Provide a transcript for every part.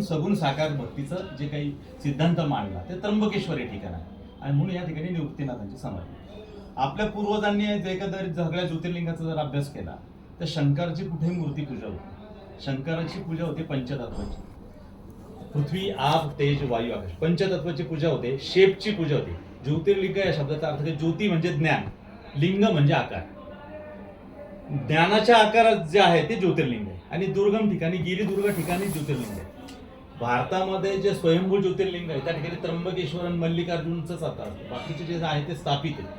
निर्गुण सगुण साकार भक्तीचं जे काही सिद्धांत मांडला ते त्र्यंबकेश्वर हे ठिकाण आहे. आणि म्हणून या ठिकाणी निवृत्तीनाथांची समाधी आपल्या पूर्वजांनी जे एखादं सगळ्या ज्योतिर्लिंगाचा जर अभ्यास केला तर शंकराची कुठे मूर्ती पूजा होती? शंकराची पूजा होती पंचतत्वाची. पृथ्वी आप तेज वायू आकाश. पंचतत्वाची पूजा होते शेपची पूजा होते. ज्योतिर्लिंग या शब्दाचा अर्थ आहे ज्योती म्हणजे ज्ञान लिंग म्हणजे आकार. ज्ञानाच्या आकारात जे आहे ते ज्योतिर्लिंग आहे. आणि दुर्गम ठिकाणी गिरिदुर्ग ठिकाणी ज्योतिर्लिंग आहे. भारतामध्ये जे स्वयंभू ज्योतिर्लिंग आहे त्या ठिकाणी त्र्यंबकेश्वर आणि मल्लिकार्जुनचंच आता बाकीचे जे आहे ते स्थापित आहे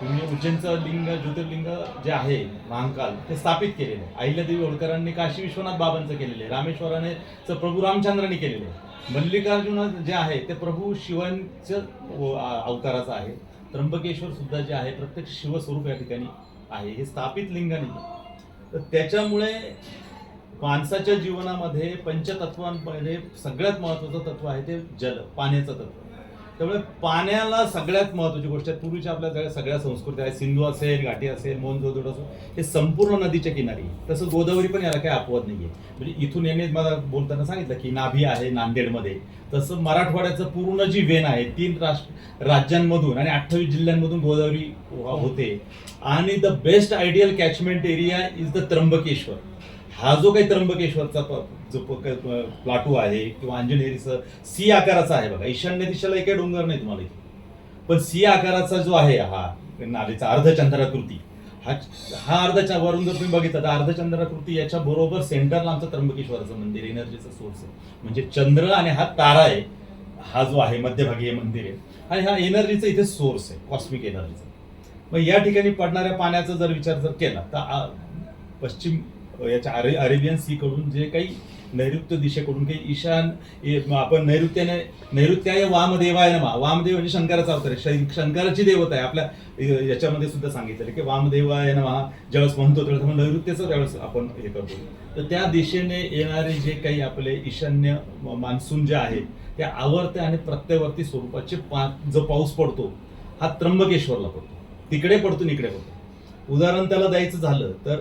तुम्ही उज्जैनचं लिंग ज्योतिर्लिंग जे आहे महाकाल ते स्थापित केलेलं आहे. अहिल्यादेवी होळकरांनी काशी विश्वनाथ बाबांचं केलेलं आहे. रामेश्वराने च प्रभू रामचंद्रांनी केलेलं आहे. मल्लिकार्जुन जे आहे ते प्रभू शिवांचं अवताराचं आहे. त्र्यंबकेश्वर सुद्धा जे आहे प्रत्येक शिवस्वरूप या ठिकाणी आहे. हे स्थापित लिंग नाही तर त्याच्यामुळे माणसाच्या जीवनामध्ये पंचतत्वांमध्ये सगळ्यात महत्वाचं तत्व आहे ते जल पाण्याचं तत्व. त्यामुळे पाण्याला सगळ्यात महत्वाची गोष्ट आहे. पूर्वीच्या आपल्या सगळ्या संस्कृती आहेत. सिंधू असेल घाटी असेल मोहनजोदडो असेल हे संपूर्ण नदीच्या किनारी. तसं गोदावरी पण याला काही अपवाद नाहीये. म्हणजे इथून यांनी मला बोलताना सांगितलं की नाभी आहे नांदेडमध्ये. तसं मराठवाड्याचं पूर्ण जी वेन आहे तीन राष्ट्र राज्यांमधून आणि अठ्ठावीस जिल्ह्यांमधून गोदावरी होते. आणि the best ideal catchment area is the Trimbakeshwar. हा जो काही त्र्यंबकेश्वरचा जो प- प्लाटू आहे किंवा अंजनेरीचं सी आकाराचा आहे बघा. ईशान्य दिशेला काही डोंगर नाही तुम्हाला इथे. पण सी आकाराचा जो आहे हा नालेचा अर्धचंद्राकृती. हा हा अर्धच्या वरून जर तुम्ही बघितलं तर अर्धचंद्राकृती याच्या बरोबर सेंटरला आमचं त्र्यंबकेश्वराचं मंदिर एनर्जीचा सोर्स आहे. म्हणजे चंद्र आणि हा तारा आहे हा जो आहे मध्यभागी हे मंदिर आहे. आणि हा एनर्जीचा इथे सोर्स आहे कॉस्मिक एनर्जीचा मग या ठिकाणी पडणाऱ्या पाण्याचा जर विचार जर केला तर पश्चिम याच्या अरे अरेबियन सी कडून जे काही नैऋत्य दिशेकडून काही ईशान आपण नैऋत्याने नैऋत्याय वामदेवाय नमा. वामदेव म्हणजे शंकराचा अवतार आहे. शंकराची देवता आहे. आपल्या याच्यामध्ये सुद्धा सांगितलेलं आहे की वामदेवाय नमा. ज्यावेळेस म्हणतो त्यावेळेस नैऋत्यचं नैऋत्याचं त्यावेळेस आपण हे करतो. तर त्या दिशेने येणारे जे काही आपले ईशान्य मान्सून जे आहे ते आवर्त्या आणि प्रत्यवर्ती स्वरूपाचे पा जो पाऊस पडतो हा त्र्यंबकेश्वरला पडतो. तिकडे पडतो इकडे पडतो. उदाहरण त्याला द्यायचं झालं तर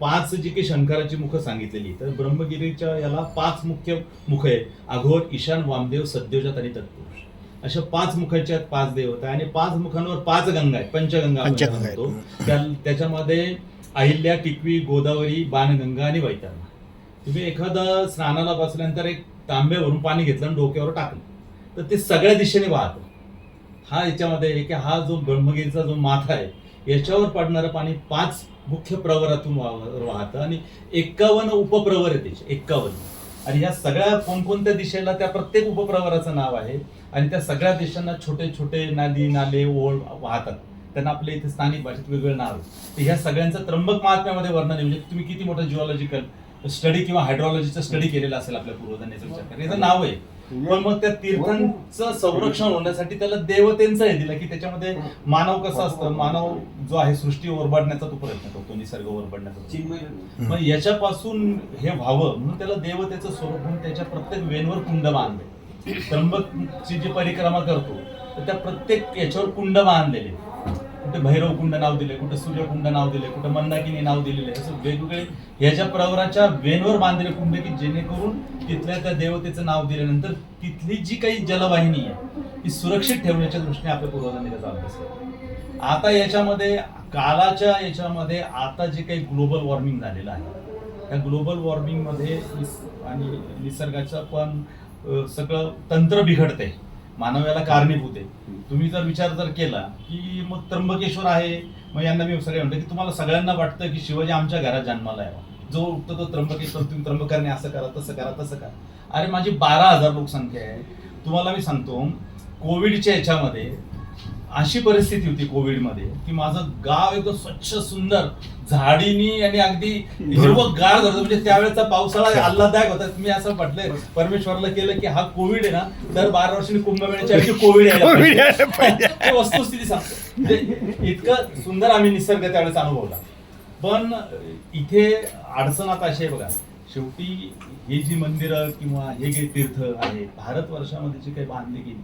पाच जी काही शंकराची मुखं सांगितलेली. तर ब्रह्मगिरीच्या याला पाच मुख्य मुख आहेत. अघोर ईशान वामदेव सद्योजात आणि तत्पुरुष. अशा पाच मुखाचे आहेत पाच देवता आणि पाच मुखांवर पाच गंगा आहेत. पंचगंगा म्हणतो. त्याच्यामध्ये अहिल्या टिकवी गोदावरी बाणगंगा आणि वैतरणा. तुम्ही एखादा स्नानाला बसल्यानंतर एक तांब्यावरून पाणी घेतलं आणि डोक्यावर टाकलं. तर ते सगळ्या दिशेने वाहतं. हा याच्यामध्ये की हा जो ब्रह्मगिरीचा जो माथा आहे याच्यावर पडणारं पाणी पाच मुख्य प्रवरातून वाह- वाहतं आणि एक्कावन्न उपप्रवर आहे त्याचे एक्कावन्न. आणि ह्या सगळ्या कोणकोणत्या दिशेला त्या प्रत्येक उपप्रवराचं नाव आहे आणि त्या सगळ्या देशांना छोटे छोटे नदी नाले ओळ वाहतात. त्यांना आपल्या इथे स्थानिक भाषेत वेगवेगळे नाव आहे तर ह्या सगळ्यांचं त्र्यंबक महात्म्यामध्ये वर्णन आहे. म्हणजे तुम्ही किती मोठं जिओलॉजिकल स्टडी किंवा हायड्रॉलॉजीचा स्टडी केलेला असेल आपल्या पूर्वजांनी याचा विचार करा याचं नाव आहे. पण मग त्या तीर्थांचं संरक्षण होण्यासाठी त्याला देवतेंचं हे दिलं की त्याच्यामध्ये मानव कसा असतं? मानव जो आहे सृष्टी ओरबाडण्याचा तो प्रयत्न करतो निसर्ग ओरबाडण्याचा मग याच्यापासून हे व्हावं म्हणून त्याला देवतेचं स्वरूप म्हणून त्याच्या प्रत्येक वेनवर कुंड बांधले. त्र्यंबकची जी परिक्रमा करतो तर त्या प्रत्येक याच्यावर कुंड बांधलेले. कुठे भैरव कुंड नाव दिले कुठे सूर्यकुंड नाव दिले कुठे मंदाकिनी नाव दिलेले असं वेगवेगळे ह्याच्या प्रवराच्या वेनवर बांधलेले कुंड की जेणेकरून तिथल्या त्या देवतेचं नाव दिल्यानंतर तिथली जी काही जलवाहिनी आहे ती सुरक्षित ठेवण्याच्या दृष्टीने आपल्या पूर्वजांनी त्याचा अभ्यास केला. आता याच्यामध्ये कालाच्या याच्यामध्ये आता जे काही ग्लोबल वॉर्मिंग झालेलं आहे त्या ग्लोबल वॉर्मिंगमध्ये आणि निसर्गाचं पण सगळं तंत्र बिघडते मानवाला कारणीभूत आहे. तुम्ही जर विचार जर केला की मग त्र्यंबकेश्वर आहे मग यांना मी सगळे म्हणतो की तुम्हाला सगळ्यांना वाटतं की शिवाजी आमच्या घरात जन्माला यावा जो उठतो तो त्र्यंबकेश्वर तुम्ही त्र्यंबकाने असं करा तसं करा तसं करा. अरे माझी बारा हजार लोकसंख्या आहे. तुम्हाला मी सांगतो कोविडच्या याच्यामध्ये अशी परिस्थिती होती कोविडमध्ये की माझं गाव एकदम स्वच्छ सुंदर झाडीनी आणि अगदी हिरवं गार झालं म्हणजे त्यावेळेचा पावसाळा आल्हादायक होता. मी असं म्हटलंय परमेश्वरला केलं की हा कोविड आहे ना दर बारा वर्षांनी कुंभमेळ्याच्या ऐवजी कोविड यायला कोविड पाहिजे. यायला पाहिजे. हे वस्तुस्थिती सांगतो. म्हणजे इतकं सुंदर आम्ही निसर्ग त्यावेळेस अनुभवला पण इथे अडचण आता अशी आहे बघा. शेवटी ही जी मंदिरं किंवा हे जे तीर्थ आहेत भारतवर्षामध्ये जे काही बांधली गेली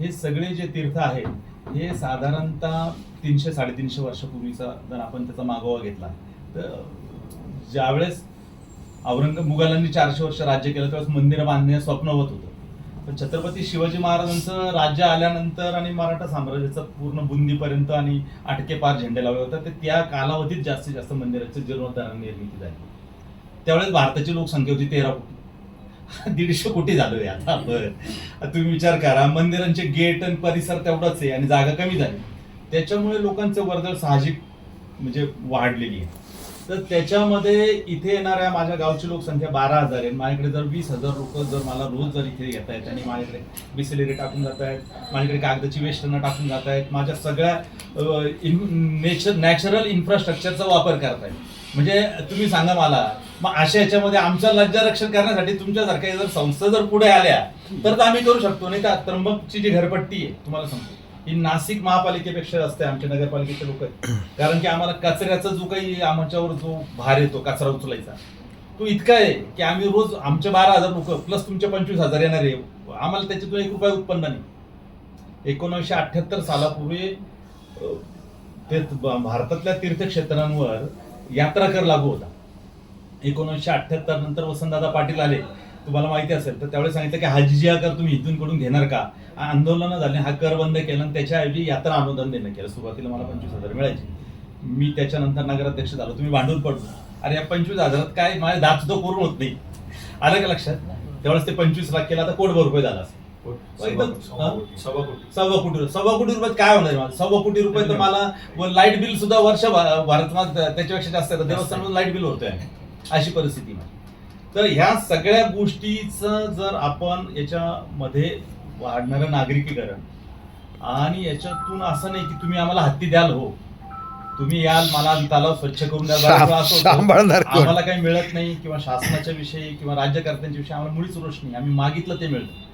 हे सगळे जे तीर्थ आहेत हे साधारणतः तीनशे साडेतीनशे वर्षापूर्वीचा जर आपण त्याचा मागोवा घेतला तर ज्यावेळेस औरंग मुघलांनी चारशे वर्ष राज्य केलं त्यावेळेस मंदिरं बांधणे स्वप्नवत होतं पण छत्रपती शिवाजी महाराजांचं राज्य आल्यानंतर आणि मराठा साम्राज्याचं पूर्ण बुंदीपर्यंत आणि आटके पार झेंडे लावले होते ते त्या कालावधीत जास्तीत जास्त मंदिराची जीर्णोद्धार निर्मिती झाली. त्यावेळेस भारताची लोकसंख्या होती तेरा कोटी दीडशे कोटी झालोय आता आपण. तुम्ही विचार करा मंदिरांचे गेट आणि परिसर तेवढाच आहे आणि जागा कमी झाली. त्याच्यामुळे लोकांचं वर्दळ साहजिक म्हणजे वाढलेली आहे. तर त्याच्यामध्ये इथे येणाऱ्या माझ्या गावची लोकसंख्या बारा हजार आहे. माझ्याकडे जर वीस हजार लोक जर मला रोज जर इथे येत आहेत आणि माझ्याकडे बिसलेरी टाकून जात आहेत माझ्याकडे कागदाची वेस्टनं टाकून जात आहेत माझ्या सगळ्या नेचर नॅचरल इन्फ्रास्ट्रक्चरचा वापर करतायत म्हणजे तुम्ही सांगा मला मग अशा याच्यामध्ये आमचं लज्जारक्षण करण्यासाठी तुमच्यासारख्या जर संस्था जर पुढे आल्या तर आम्ही करू शकतो. नाही का त्र्यंबकची जी घरपट्टी आहे तुम्हाला सांगतो. ही नाशिक महापालिकेपेक्षा असते आमच्या नगरपालिकेचे लोक कारण की आम्हाला कचऱ्याचा जो काही आमच्यावर जो भार येतो कचरा उचलायचा तो इतका आहे की आम्ही रोज आमचे बारा हजार लोक प्लस तुमचे पंचवीस हजार येणार आहे. आम्हाला त्याच्यातून एक रुपया उत्पन्न नाही. एकोणीसशे अठ्याहत्तर सालापूर्वी ते भारतातल्या तीर्थक्षेत्रांवर यात्रा कर लागू होता. एकोणीसशे अठ्याहत्तर नंतर वसंतदादा पाटील आले. तुम्हाला माहिती असेल तर त्यावेळेस सांगितलं की हा जिजिया कर तुम्ही इथून कडून घेणार का? आंदोलन झाले हा कर बंद केला आणि त्याच्याऐवजी यात्रा अनुदान देणं केलं. सुरुवातीला मला पंचवीस हजार मिळायचे. मी त्याच्यानंतर नगराध्यक्ष झालो. तुम्ही भांडून पडलो. अरे या पंचवीस हजारात काय? माझे दात सुद्धा पूर्ण होत नाही. आलं का लक्षात? त्यावेळेस ते पंचवीस लाख केला आता कोटभर रुपये झाला असेल. एकदम? सव्वा कोटी सव्वा कोटी. रुपये. सव्वा कोटी रुपयात काय होणार मला? सव्वा कोटी रुपये तर मला लाइट बिल सुद्धा वर्ष भारत त्याच्यापेक्षा जास्त येतं देवस्थानात लाइट बिल होतोय अशी परिस्थिती आहे. तर ह्या सगळ्या गोष्टीचं जर आपण याच्यामध्ये वाढणारं नागरिकीकरण आणि याच्यातून असं नाही की तुम्ही आम्हाला हत्ती द्याल हो तुम्ही याल मला तलाव स्वच्छ करून द्याल? आम्हाला काही मिळत नाही किंवा शासनाच्या विषयी किंवा राज्यकर्त्यांच्या विषयी आम्हाला मुळीच रोष नाही आम्ही मागितलं ते मिळतं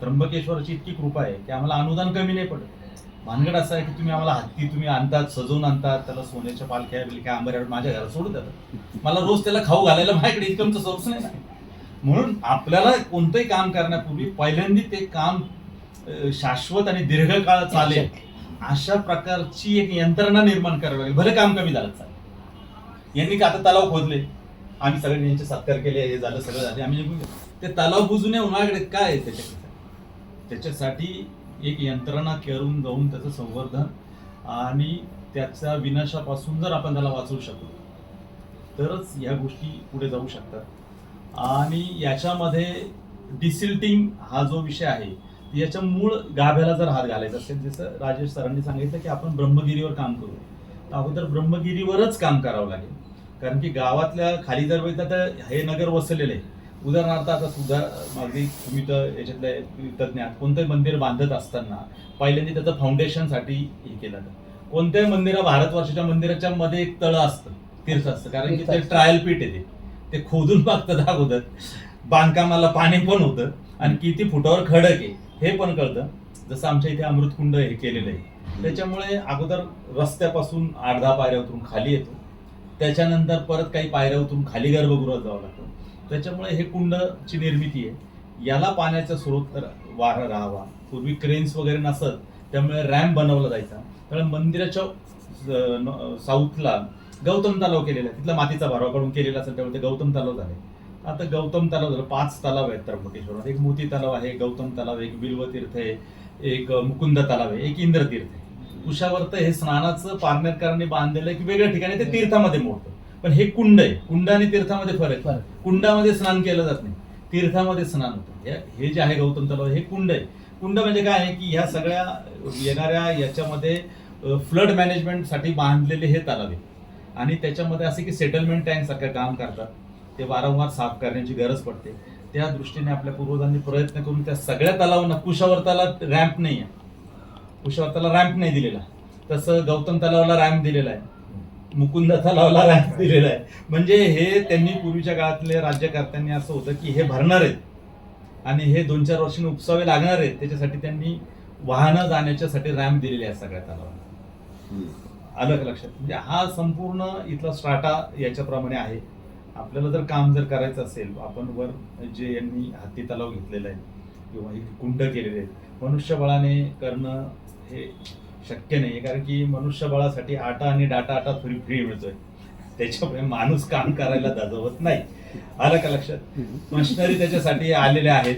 त्र्यंबकेश्वराची इतकी कृपा आहे की आम्हाला अनुदान कमी नाही पडत भानगड असं आहे की तुम्ही आम्हाला हत्ती तुम्ही आणतात सजवून आणतात त्याला सोन्याच्या पालख्या बिलख्या आंबऱ्या माझ्या घरात सोडून देतात. मला रोज त्याला खाऊ घालायला माझ्याकडे इन्कमचं सोर्स नाही ना. म्हणून आपल्याला कोणतंही काम करण्यापूर्वी पहिल्यांदा ते काम शाश्वत आणि दीर्घकाळ चालेल. अशा प्रकारची एक यंत्रणा निर्माण करावी लागेल. भले काम कमी झालं चालेल. यांनी का आता तलाव खोदले? आम्ही सगळे यांचे सत्कार केले हे झालं सगळं झाले आम्ही ते तलाव बुजून उन्हाळ्याकडे काय आहे त्याच्याकडे? त्याच्यासाठी एक यंत्रणा करून जाऊन त्याचं संवर्धन आणि त्याच्या विनाशापासून जर आपण त्याला वाचवू शकलो तरच या गोष्टी पुढे जाऊ शकतात. आणि याच्यामध्ये डिसिल्टिंग हा जो विषय आहे याच्या मूळ गाभ्याला जर हात घालायचा असेल जसं राजेश सरांनी सांगितलं की आपण ब्रह्मगिरीवर काम करू. तर अगोदर ब्रह्मगिरीवरच काम करावं लागेल. कारण की गावातल्या खाली जर बघितलं तर हे नगर वसलेलं. आहे उदाहरणार्थ आता सुद्धा अगदी तुम्ही तर याच्यातले तज्ज्ञ आहात कोणतंही मंदिर बांधत असताना पहिल्यांदा त्याचं फाउंडेशनसाठी हे केलं जातं. कोणत्याही मंदिरा भारतवर्षाच्या मंदिराच्या मध्ये एक तळ असतं तीर्थ असतं. कारण की ते ट्रायल पीठ आहे ते. खोदून बघतात अगोदर. बांधकामाला पाणी पण होतं आणि किती फुटावर खडक आहे हे पण कळतं. जसं आमच्या इथे अमृतकुंड हे केलेलं आहे. त्याच्यामुळे अगोदर रस्त्यापासून आठ दहा पायऱ्या उतरून खाली येतो. त्याच्यानंतर परत काही पायऱ्या उतरून खाली गर्भगृहात जावं लागतं. त्याच्यामुळे हे कुंडची निर्मिती आहे. याला पाण्याचा स्रोत तर वारा राहावा. पूर्वी क्रेन्स वगैरे नसत त्यामुळे रॅम्प बनवला जायचा. त्यामुळे मंदिराच्या साऊथला गौतम तलाव केलेला आहे. तिथला मातीचा भरावा काढून केलेला असेल त्यामुळे ते गौतम तलाव झाले. आता गौतम तलाव झालं. पाच तलाव आहेत त्र्यंबकेश्वरात. एक मोती तलाव आहे गौतम तलाव एक बिल्वतीर्थ आहे एक मुकुंद तलाव आहे एक इंद्र तीर्थ आहे. कुशावर्त हे स्नानाचं पारनेरकरांनी बांधलेलं एक वेगळ्या ठिकाणी ते तीर्थामध्ये मोडतं. पण हे कुंड आहे. कुंड आणि तीर्थामध्ये फरक आहे. कुंडामध्ये स्नान केलं जात नाही. तीर्थामध्ये स्नान होतं. हे- हे जे आहे गौतम तलाव हे कुंड आहे. कुंड म्हणजे काय आहे की ह्या सगळ्या येणाऱ्या याच्यामध्ये फ्लड मॅनेजमेंटसाठी बांधलेले हे तलाव आहे आणि त्याच्यामध्ये असे की सेटलमेंट टँक सारखं काम करतात. ते वारंवार साफ करण्याची गरज पडते. त्या दृष्टीने आपल्या पूर्वजांनी प्रयत्न करून त्या सगळ्या तलावांना कुशावर्ताला रॅम्प नाही आहे कुशावर्ताला रॅम्प नाही दिलेला. तसं गौतम तलावाला रॅम्प दिलेला आहे. मुकुंद तलावाला रॅम्प दिलेला आहे. म्हणजे हे त्यांनी पूर्वीच्या काळातले राज्यकर्त्यांनी असं होतं की हे भरणार आहेत. आणि हे दोन चार वर्षांनी उपसावे लागणार आहेत. त्याच्यासाठी त्यांनी वाहनं जाण्याच्यासाठी रॅम्प दिलेले आहे सगळ्या तलावाला आलं का लक्षात? म्हणजे हा संपूर्ण इथला स्ट्राटा याच्याप्रमाणे आहे. आपल्याला जर काम जर करायचं असेल आपण वर जे यांनी हत्ती तलाव घेतलेला आहे किंवा कुंड केलेले आहेत मनुष्यबळाने करणं हे शक्य नाही कारण की मनुष्यबळासाठी आटा आणि डाटा आटा फ्री फ्री मिळतोय. त्याच्यामुळे माणूस काम करायला दाजवत नाही. आलं का लक्षात? मशिनरी त्याच्यासाठी आलेल्या आहेत.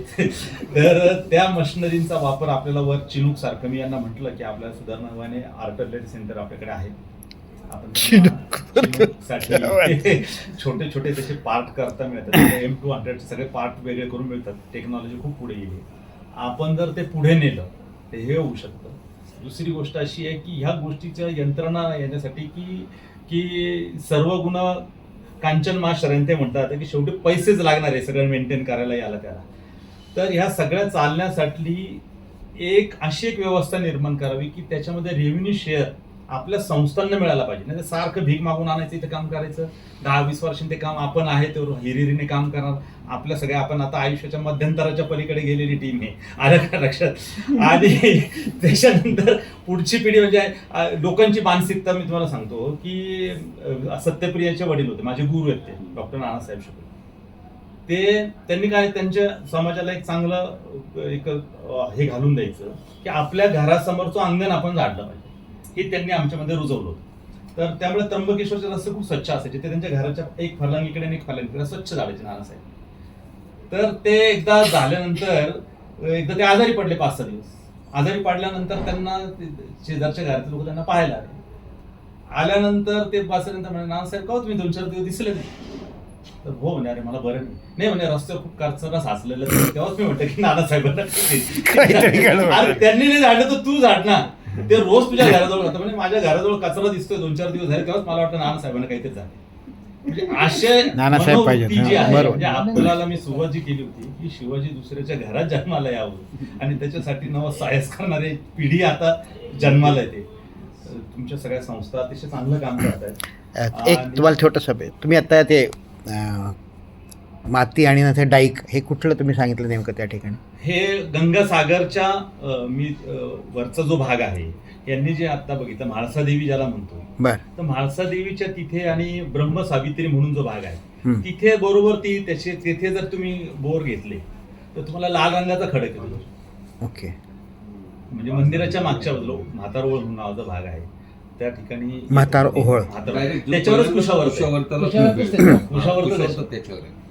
तर त्या मशिनरींचा वापर आपल्याला वर चिनूक सारखं मी यांना म्हटलं की आपल्याला सुधारणावाने आर्टलरी सेंटर आपल्याकडे आहे. आपण छोटे छोटे त्याचे पार्ट करता मिळतात. एम टू हंड्रेड सगळे पार्ट वेगळे करून मिळतात. टेक्नॉलॉजी खूप पुढे गेली. आपण जर ते पुढे नेलं तर हे होऊ शकतं. दुसरी गोष्ट अशी आहे की ह्या गोष्टीच्या यंत्रणा येण्यासाठी की की सर्व गुण कांचन मा शरण ते म्हणतात की शेवटी पैसेच लागणार आहे सगळं मेंटेन करायला याला त्याला. तर ह्या सगळ्या चालण्यासाठी एक अशी एक व्यवस्था निर्माण करावी की त्याच्यामध्ये रेव्हेन्यू शेअर आपल्या संस्थांना मिळायला पाहिजे. नाही तर सारखं भीक मागून आणायचं इथं काम करायचं. दहा वीस वर्षांनी ते काम आपण आहे ते हिरिरीने काम करणार. आपल्या सगळ्या आपण आता आयुष्याच्या मध्यंतराच्या पलीकडे गेलेली टीम आहे. आलं का लक्षात? आणि त्याच्यानंतर पुढची पिढी म्हणजे लोकांची मानसिकता मी तुम्हाला सांगतो की सत्यप्रियाचे वडील होते. माझे गुरु आहेत ते डॉक्टर नानासाहेब शुक्ल. ते त्यांनी काय त्यांच्या समाजाला एक चांगलं एक हे घालून द्यायचं की आपल्या घरासमोरचं अंगण आपण झाडलं पाहिजे. हे त्यांनी आमच्यामध्ये रुजवलं होतं. तर त्यामुळे त्र्यंबकेश्वरचे रस्ते खूप स्वच्छ असायचे. ते त्यांच्या घराच्या एक फरलांगीकडे आणि एक फरलांगीकडे स्वच्छ झाडायचे नानासाहेब तर ते एकदा झाल्यानंतर एकदा ते आजारी पडले पाच सहा दिवस. आजारी पडल्यानंतर त्यांना शेजारच्या घरातले लोक त्यांना पाहायला आले. आल्यानंतर ते बसल्यानंतर म्हणे नानासाहेब का हो तुम्ही दोन चार दिवस दिसले नाही? तर हो म्हणे अरे मला बरं नाही. नाही म्हणे रस्त्यावर खूप कारचरा साचलेलं. तेव्हाच मी म्हटलं की नानासाहेबांना त्यांनी नाही झाडलं तर तू झाड ना. ते रोज तुझ्या घराजवळ राहतं. म्हणजे माझ्या घराजवळ कचरा दिसतोय दोन चार दिवस झाले तेव्हाच मला वाटतं नानासाहेबांना काहीतरी झालं म्हणजे असे नानासाहेब पाहिजेत, मनोवृत्ती जी हा, आहे, बरोबर. म्हणजे आपल्याला मी सुरुवात जी केली होती की शिवाजी दुसऱ्याच्या घरात जन्माला यावं. आणि त्याच्यासाठी नवं सायस करणारे पिढी आता जन्माला येते. तुमच्या सगळ्या संस्था अतिशय चांगलं काम करत आहेत एक तुम्हाला छोटंसं तुम्ही आता ते अं, माती आणि नंतर डाईक हे कुठलं तुम्ही सांगितलं नेमकं त्या ठिकाणी? हे गंगासागरच्या अं, मी अं, वरचा जो भाग आहे यांनी जे आता बघितलं म्हाळसा देवी ज्याला म्हणतो. बर. तर म्हाळसा देवीच्या तिथे आणि ब्रह्म सावित्री म्हणून जो भाग आहे. तिथे बरोबर ती त्याचे तिथे जर तुम्ही बोर घेतले तर तुम्हाला लाल रंगाचा खडक येतो. ओके. म्हणजे मंदिराच्या मागच्या बाजूला म्हातार ओळ म्हणून नावाचा भाग आहे. त्या ठिकाणी म्हातार ओहोळ. म्हातार- त्याच्यावरच कुशावर कुशावर्ताला कुशावर्तच तुम्ही त्याच्यावर. कुशावर्तच आहे.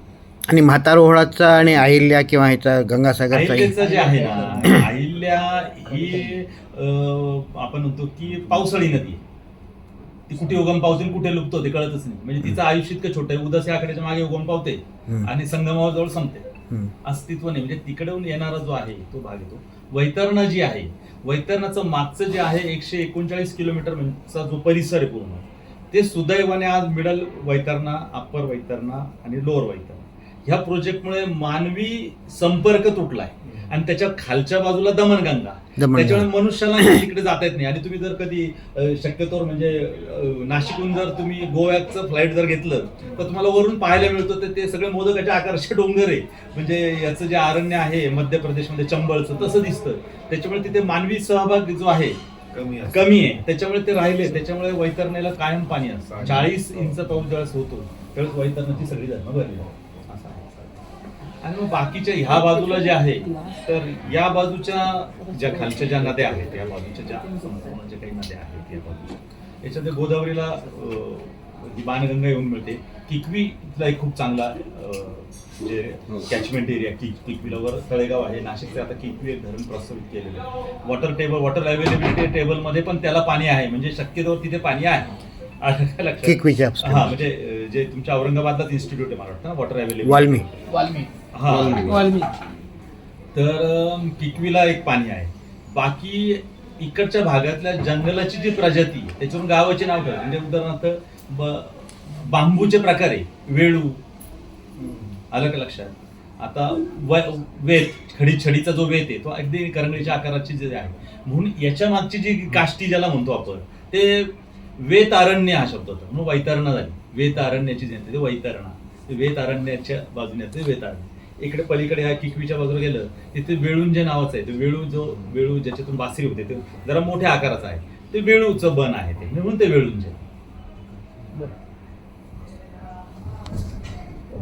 आणि म्हातार ओहळाचा आणि अहिल्या किंवा ह्याचा गंगासागरचा अहिल्याचं जे आहे ना अहिल्या ही अं, आपण म्हणतो की पावसाळी नदी आहे. ती कुठे उगम पावते आणि कुठे लुप्त होते कळतच नाही. म्हणजे तिचं आयुष्य इतकं छोटं आहे. उदास या आकड्याच्या मागे उगम पावते हम्म. आणि संगमावर जवळ संपते. हम्म. अस्तित्व नाही. म्हणजे तिकडून येणारा जो आहे तो भाग येतो वैतरणा जी आहे वैतरणाचं मागचं जे आहे एकशे एकोणचाळीस किलोमीटर चा जो परिसर आहे पूर्ण ते सुदैवाने आज मिडल वैतरणा अप्पर वैतरणा आणि लोअर वैतरणा. ह्या प्रोजेक्टमुळे मानवी संपर्क तुटलाय. आणि त्याच्या खालच्या बाजूला दमणगंगा दमणगंगा. त्याच्यामुळे मनुष्याला तिकडे जाता येत नाही. आणि तुम्ही जर कधी शक्यतोवर म्हणजे नाशिकहून जर तुम्ही गोव्याचं फ्लाईट जर घेतलं तर तुम्हाला वरून पाहायला मिळतं. तर ते सगळे मोदकाच्या आकाराचे डोंगर आहे. म्हणजे याचं जे अरण्य आहे मध्य प्रदेशमध्ये चंबळचं तसं दिसतं. त्याच्यामुळे तिथे मानवी सहभाग जो आहे कमी आहे. त्याच्यामुळे ते राहिले. त्याच्यामुळे वैतरणीला कायम पाणी असतं. चाळीस इंच पाऊस ज्यावेळेस होतो त्यावेळेस वैतरणाची सगळी धरणं भरली. आणि मग बाकीच्या ह्या बाजूला जे आहे तर या बाजूच्या ज्या खालच्या ज्या नद्या आहेत या बाजूच्या ज्या संपूर्ण ज्या काही नद्या आहेत या बाजूच्या याच्यात गोदावरीला ही बाणगंगा येऊन मिळते. किकवीला एक खूप चांगला जे कॅचमेंट एरिया किक किकवीला वर तळेगाव आहे. नाशिकचे आता किकवी एक धरण प्रस्तावित केलेलं आहे. वॉटर टेबल वॉटर अवेलेबिलिटी टेबलमध्ये पण त्याला पाणी आहे. म्हणजे शक्यतो तिथे पाणी आहे. का लक्षात? हा म्हणजे जे तुमच्या औरंगाबादलाच इन्स्टिट्यूट आहे मला वाटतं ना वॉटर अवेलेबिलिटी वाल्मी. वाल्मी. हा. वाल्मी तर किकवीला एक पाणी आहे. बाकी इकडच्या भागातल्या जंगलाची जी प्रजाती आहे, त्याच्यावरून गावाचे नाव ठरतं म्हणजे उदाहरणार्थ ब- बांबूचे प्रकार आहे. वेळू. आलं का लक्षात? आता व- वेत खडी छडीचा जो वेत आहे तो अगदी करंगळीच्या आकाराची जे आहे. म्हणून याच्या मागची जी काष्टी ज्याला म्हणतो आपण ते वेत अरण्य हा शब्द होता. म्हणून वैतरणा झाली. वेत अरण्याची जी आहे ते वैतरणा. ते वेत अरण्याच्या बाजूने ते वेत अरण्य इकडे पलीकडे ह्या किकवीच्या बाजूला गेलं तिथे वेळून नावाचं आहे ते वेळू जो वेळू ज्याच्यातून बासरी होते ते जरा मोठ्या आकाराचा आहे. ते वेळूचं बन आहे ते. म्हणून ते वेळूंजे.